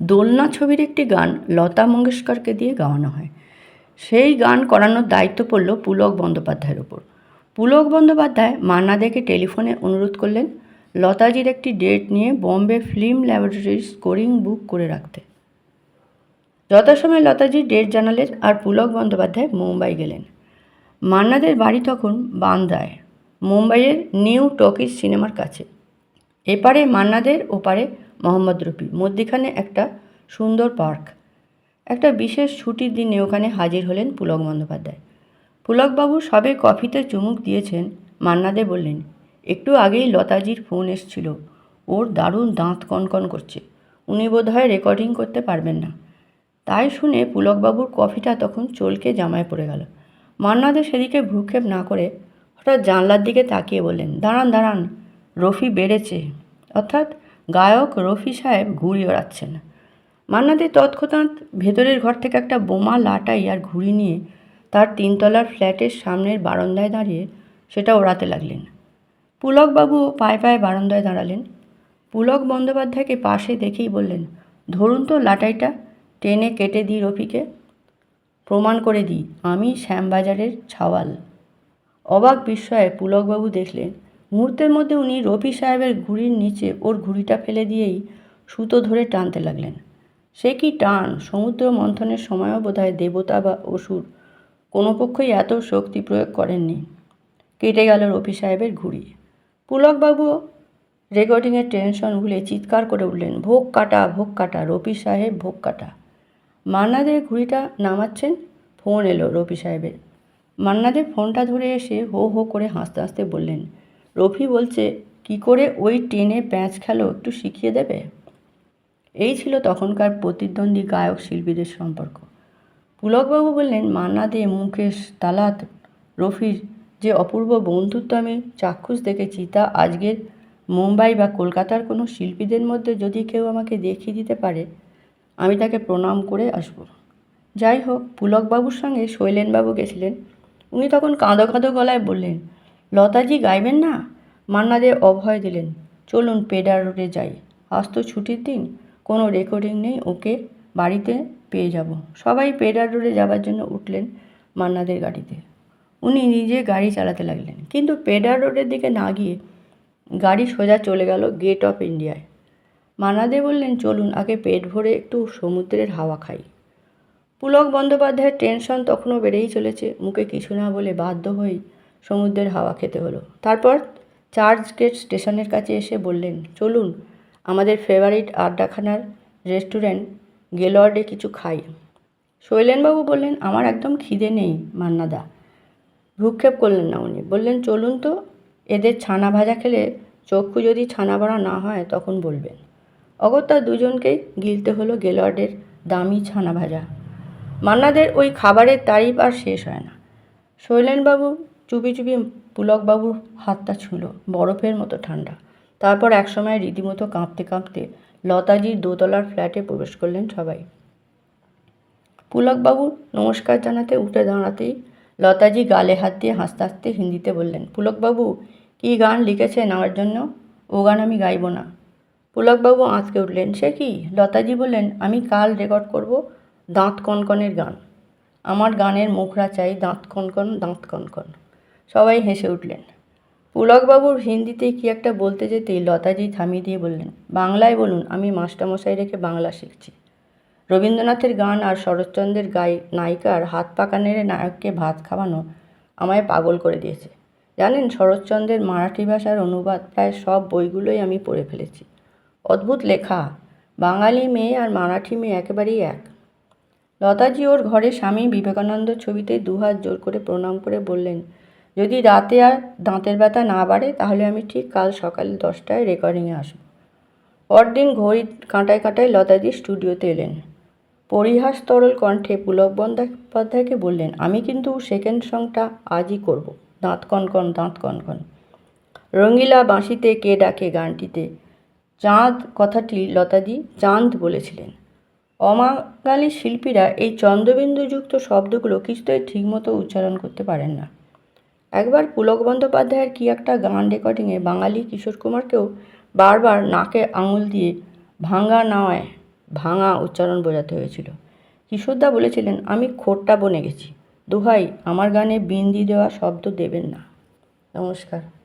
দোলনা ছবির একটি গান লতা মঙ্গেশকরকে দিয়ে গাওয়ানো হয়। সেই গান করানোর দায়িত্ব পড়ল পুলক বন্দ্যোপাধ্যায়ের ওপর পুলক বন্দ্যোপাধ্যায় মান্না দেকে টেলিফোনে অনুরোধ করলেন লতাজির একটি ডেট নিয়ে বম্বে ফিল্ম ল্যাবরেটরির স্কোরিং বুক করে রাখতে। যথাসময়ে লতাজি ডেট জানালেন আর পুলক বন্দ্যোপাধ্যায় মুম্বাই গেলেন। মান্নাদের বাড়ি তখন বান্দ্রায় মুম্বাইয়ের নিউ টকিজ সিনেমার কাছে। এপারে মান্নাদের ওপারে মোহাম্মদ রফি মধ্যিখানে একটা সুন্দর পার্ক। একটা বিশেষ ছুটির দিনে ওখানে হাজির হলেন পুলক বন্দ্যোপাধ্যায়। পুলকবাবু সবে কফিতে চুমুক দিয়েছেন মান্নাদে বললেন, একটু আগেই লতাজির ফোন এসছিল। ওর দারুণ দাঁত কনকন করছে। উনি বোধহয় রেকর্ডিং করতে পারবেন না। তাই শুনে পুলকবাবুর কফিটা তখন চলকে জামায় পড়ে গেল। মান্নাদে সেদিকে ভ্রুক্ষেপ না করে হঠাৎ জানলার দিকে তাকিয়ে বললেন, দাঁড়ান দাঁড়ান, রফি বেড়েছে। অর্থাৎ গায়ক রফি সাহেব ঘুড়ি ওড়াচ্ছেন। মান্নাদে তৎক্ষণাৎ ভেতরের ঘর থেকে একটা বোমা লাটাই আর ঘুড়ি নিয়ে তার তিনতলার ফ্ল্যাটের সামনের বারান্দায় দাঁড়িয়ে সেটা ওড়াতে লাগলেন। পুলকবাবুও পায়ে পায়ে বারান্দায় দাঁড়ালেন। পুলক বন্দ্যোপাধ্যায়কে পাশে দেখেই বললেন, ধরুন তো লাটাইটা টেনে কেটে দিই রফিকে। প্রমাণ করে দিই, আমি শ্যামবাজারের ছাওয়াল। অবাক বিস্ময়ে পুলকবাবু দেখলেন মুহূর্তের মধ্যে উনি রফি সাহেবের ঘুড়ির নিচে ওর ঘুড়িটা ফেলে দিয়েই সুতো ধরে টানতে লাগলেন। সে কি টান? সমুদ্র মন্থনের সময়ও বোধহয় দেবতা বা অসুর। কোনো পক্ষই এত শক্তি প্রয়োগ করেননি। কেটে গেল রফি সাহেবের ঘুড়ি। পুলকবাবুও রেকর্ডিংয়ের টেনশন ভুলে চিৎকার করে উঠলেন, ভোগ কাটা ভোগ কাটা, রফি সাহেব ভোগ কাটা। মান্নাদের ঘুড়িটা নামাচ্ছেন? ফোন এলো রফি সাহেবের। মান্নাদের ফোনটা ধরে এসে হো হো করে হাসতে হাসতে বললেন রফি বলছে, কি করে ওই টেনে প্যাঁচ খেলো একটু শিখিয়ে দেবে? এই ছিল তখনকার প্রতিদ্বন্দ্বী গায়ক শিল্পীদের সম্পর্ক। পুলকবাবু বললেন, মান্না দে, মুকেশ, তালাত, রফির যে অপূর্ব বন্ধুত্ব আমি চাক্ষুষ দেখেছি, তা আজকের মুম্বাই বা কলকাতার কোনো শিল্পীদের মধ্যে যদি কেউ আমাকে দেখিয়ে দিতে পারে, আমি তাকে প্রণাম করে আসব। যাই হোক, পুলকবাবুর সঙ্গে শৈলেনবাবু গেছিলেন। উনি তখন কাঁদো কাঁদো গলায় বললেন লতাজি গাইবেন না? মান্না দে অভয় দিলেন, চলুন পেডার রোডে যাই। আজ তো ছুটির দিন, কোনো রেকর্ডিং নেই, ওকে বাড়িতে পেয়ে যাব। সবাই পেডার রোডে যাবার জন্য উঠলেন মান্নাদের গাড়িতে। উনি নিজে গাড়ি চালাতে লাগলেন, কিন্তু পেডার রোডের দিকে না গিয়ে গাড়ি সোজা চলে গেল গেট অফ ইন্ডিয়ায়। মানাদে বললেন, চলুন, আগে পেট ভরে একটু সমুদ্রের হাওয়া খাই। পুলক বন্দ্যোপাধ্যায়ের টেনশন তখনও বেড়েই চলেছে, মুখে কিছু না বলে বাধ্য হয়েই সমুদ্রের হাওয়া খেতে হলো। তারপর চার্চ গেট স্টেশনের কাছে এসে বললেন, চলুন, আমাদের ফেভারিট আড্ডাখানার রেস্টুরেন্ট গেলোয়ার্ডে কিছু খাই। শৈলেনবাবু বললেন, আমার একদম খিদে নেই, মান্নাদা। ভ্রুক্ষেপ করলেন না উনি, বললেন, চলুন তো, এদের ছানা ভাজা খেলে চক্ষু যদি ছানা বড়া না হয়, তখন বলবেন। অগত্যা দুজনকেই গিলতে হলো গেলোয়ার্ডের দামি ছানা ভাজা। মান্নাদের ওই খাবারের তারিফ আর শেষ হয় না। শৈলেনবাবু চুপি চুপি পুলকবাবুর হাতটা ছুঁলো, বরফের মতো ঠান্ডা। তারপর একসময় রীতিমতো কাঁপতে কাঁপতে লতাজির দোতলার ফ্ল্যাটে প্রবেশ করলেন সবাই। পুলকবাবু নমস্কার জানাতে উঠে দাঁড়াতেই লতাজি গালে হাত দিয়ে হাসতে হাসতে হিন্দিতে বললেন, পুলকবাবু, কী গান লিখেছেন আমার জন্য? ও গান আমি গাইব না। পুলকবাবু আঁতকে উঠলেন, সে কি? লতাজি বললেন, আমি কাল রেকর্ড করব দাঁত কনকনের গান। আমার গানের মুখরা চাই দাঁত কনকন দাঁত কনকন। সবাই হেসে উঠলেন। পুলকবাবুর হিন্দিতে কি একটা বলতে যেতেই লতাজি থামিয়ে দিয়ে বললেন, বাংলায় বলুন, আমি মাস্টারমশাই রেখে বাংলা শিখছি। রবীন্দ্রনাথের গান আর শরৎচন্দ্রের গাই নায়িকার হাত পাকা নেড়ে নায়ককে ভাত খাওয়ানো আমায় পাগল করে দিয়েছে। জানেন, শরৎচন্দ্রের মারাঠি ভাষার অনুবাদ প্রায় সব বইগুলোই আমি পড়ে ফেলেছি। অদ্ভুত লেখা, বাঙালি মেয়ে আর মারাঠি মেয়ে একেবারেই এক। লতাজি ওর ঘরে স্বামী বিবেকানন্দ ছবিতে দুহাত জোর করে প্রণাম করে বললেন যদি রাতে আর দাঁতের ব্যথা না বাড়ে, তাহলে আমি ঠিক কাল সকাল দশটায় রেকর্ডিংয়ে আসব। পরদিন ঘড়ি কাঁটায় কাঁটায় লতাজি স্টুডিওতে এলেন। পরিহাস তরল কণ্ঠে পুলক বন্দ্যোপাধ্যায়কে বললেন, আমি কিন্তু সেকেন্ড সংটা আজই করব। দাঁত কনকন দাঁত কনকন রঙ্গিলা বাঁশিতে কে ডাকে গানটিতে, চাঁদ কথাটি লতাদি চাঁদ বলেছিলেন। অমাগালী শিল্পীরা এই চন্দ্রবিন্দুযুক্ত শব্দগুলো কিছুতেই ঠিকমতো উচ্চারণ করতে পারেন না। একবার পুলক বন্দ্যোপাধ্যায়ের কী একটা গান রেকর্ডিংয়ে বাঙালি কিশোর কুমারকেও বারবার নাকে আঙুল দিয়ে ভাঙা নাওয়ায় ভাঙা উচ্চারণ বোঝাতে হয়েছিল। কিশোরদা বলেছিলেন, আমি খোরটা বনে গেছি। দোহাই, আমার গানে বিন্দি দেওয়া শব্দ দেবেন না। নমস্কার।